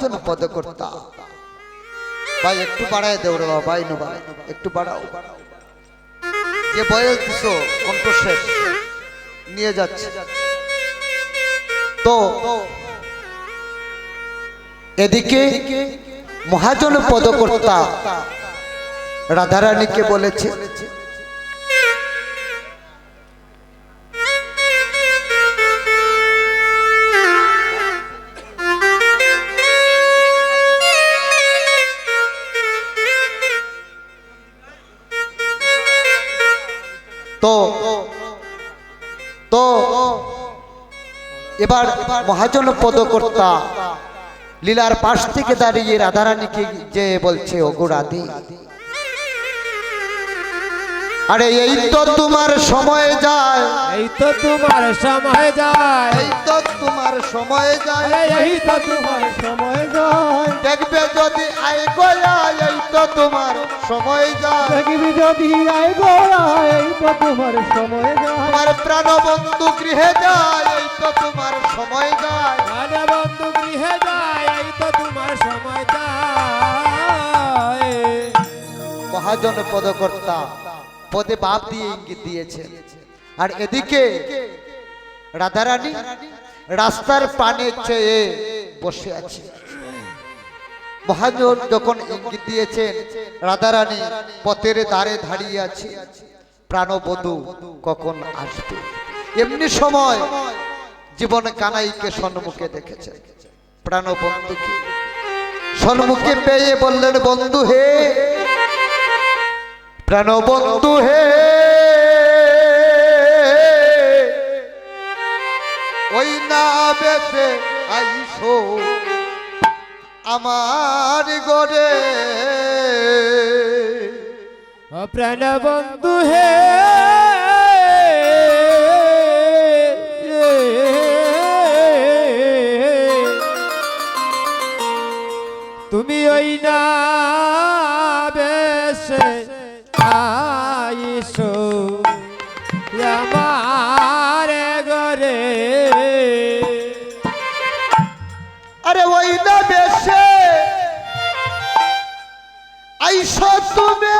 জন পদকর্তা। ভাই একটু বাড়ায় দেও রে বাবা, ভাই নো ভাই একটু বাড়াও। যে বয়স দিছো কণ্ঠশেষ নিয়ে যাচ্ছে। তো এদিকে মহাজন পদকর্তা রাধারানীকে বলেছে মহাজন পদকর্তা লীলার পাশ থেকে দাঁড়িয়ে রাধারানীকে যে বলছে ওগো রাধে। আরে এই তো তোমার সময় যায়। এই তো তোমার সময় যায়। এই তো তোমার সময় যায়। এই তো তোমার সময় যায়। দেখবে যদি আই গয়া এই তো তোমার সময় যায়। দেখবি যদি আই গোড়া এই তো তোমার সময় যায়। তোমার প্রাণ বন্ধু গৃহে যায়। তো তোমার সময় যায়। আরে বন্ধু গৃহে যায় এই তো তোমার সময় যায়। মহাজন পদকর্তা পদে বাপ দিয়ে ইঙ্গিত দিয়েছে আর এদিকে রাধারানী রাস্তার পানে চেয়ে বসে আছে। মহাজন যখন ইঙ্গিত দিয়েছেন রাধারানী পথের দ্বারে দাঁড়িয়ে আছে। প্রাণবধূ কখন আসবে? এমনি সময় জীবন কানাইকে সম্মুখে দেখেছে। প্রাণবন্ধুকে সন্মুখে পেয়ে বললেন, বন্ধু হে প্রাণ বন্ধু হে, ওই না বেশে আইসো আমার গড়ে। প্রাণ বন্ধু হে আইসো আমার ঘরে। আরে ওই না বেশে আইসো তুমি।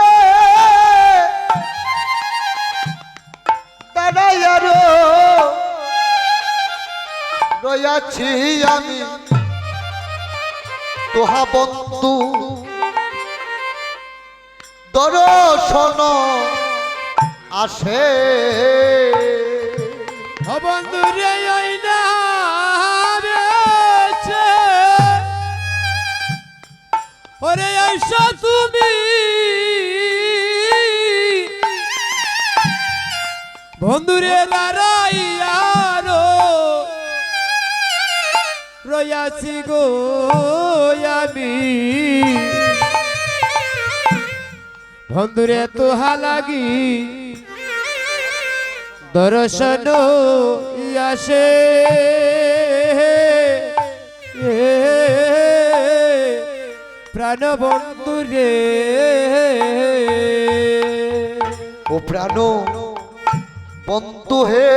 রয়াছি আমি। তোহা বন্ধু। দর্শন আসে। ও বন্ধু রে, ওই না বেছে ওরে, আইসা তুমি। বন্ধুরে দাঁড়াইয়ারো রয়াছি গো আমি। বন্ধুরে তোহা লাগি দর্শন আসে। প্রাণ বন্ধু রে ও প্রাণ বন্ধু হে।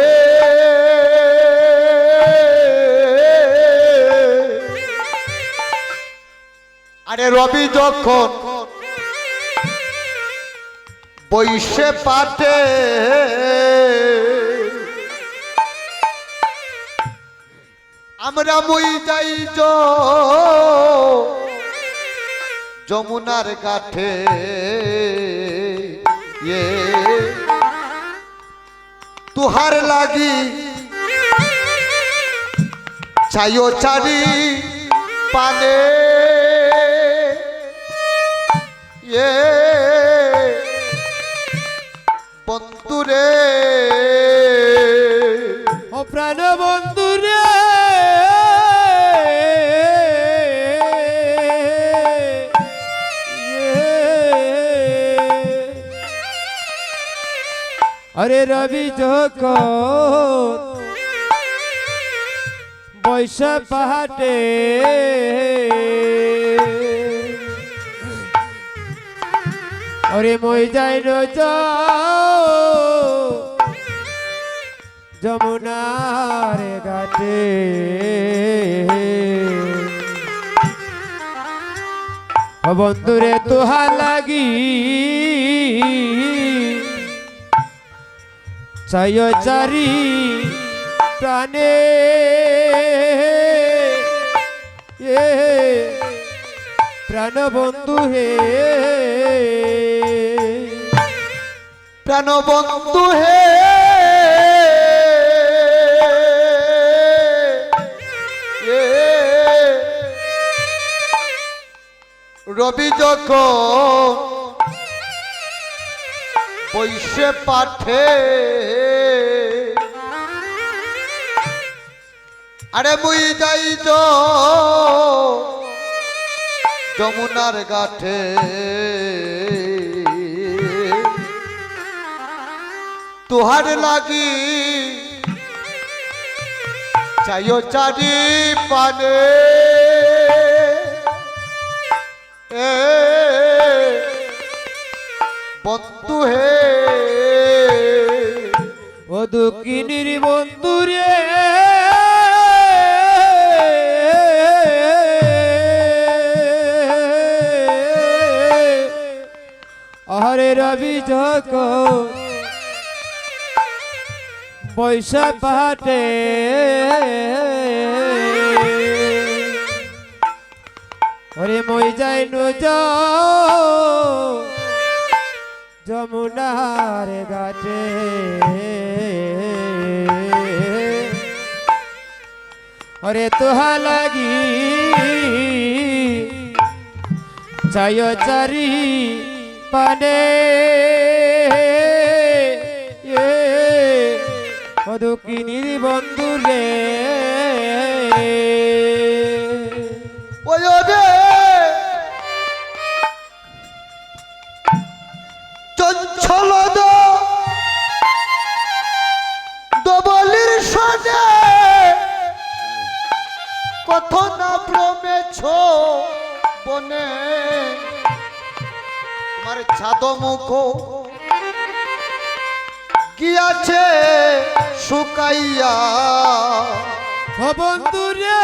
আরে রবি যখন বৈশে পাটে আমরা মই যাই যমুনার কাঠে ইয়ে তুহার লাগি চাইও চারি পানে। ইয়ে বন্ধুরে ও প্রাণ বন্ধু রে। আরে রবি যখন বৈশা পাহাটে আরে মই যাই যাও যমুনার ঘাটে। বন্ধুরে তোহা লাগি। চাইও চারি প্রাণে। প্রাণ বন্ধু হে। প্রাণবন্ধু হে। রবি যখন বৈশে পাঠে, আরে মুই যাই তো যমুনার গাঠে তুহার লাগি চাইও চারি পানে বন্ধু হে। ও দুঃখিনীর বন্ধু রে। আরে রবি পয়সা পাটে ওরে মই যাই নজ যমুনার ঘাটে। ওরে তোহা লাগি। চায় চারি পানে। এ মধুকিনীর চঞ্চল দবলির সনে কত না ভ্রমেছ বনে। তোমার ছাদ মুখ গিয়াছে শুকাইয়া? ও বন্ধু রে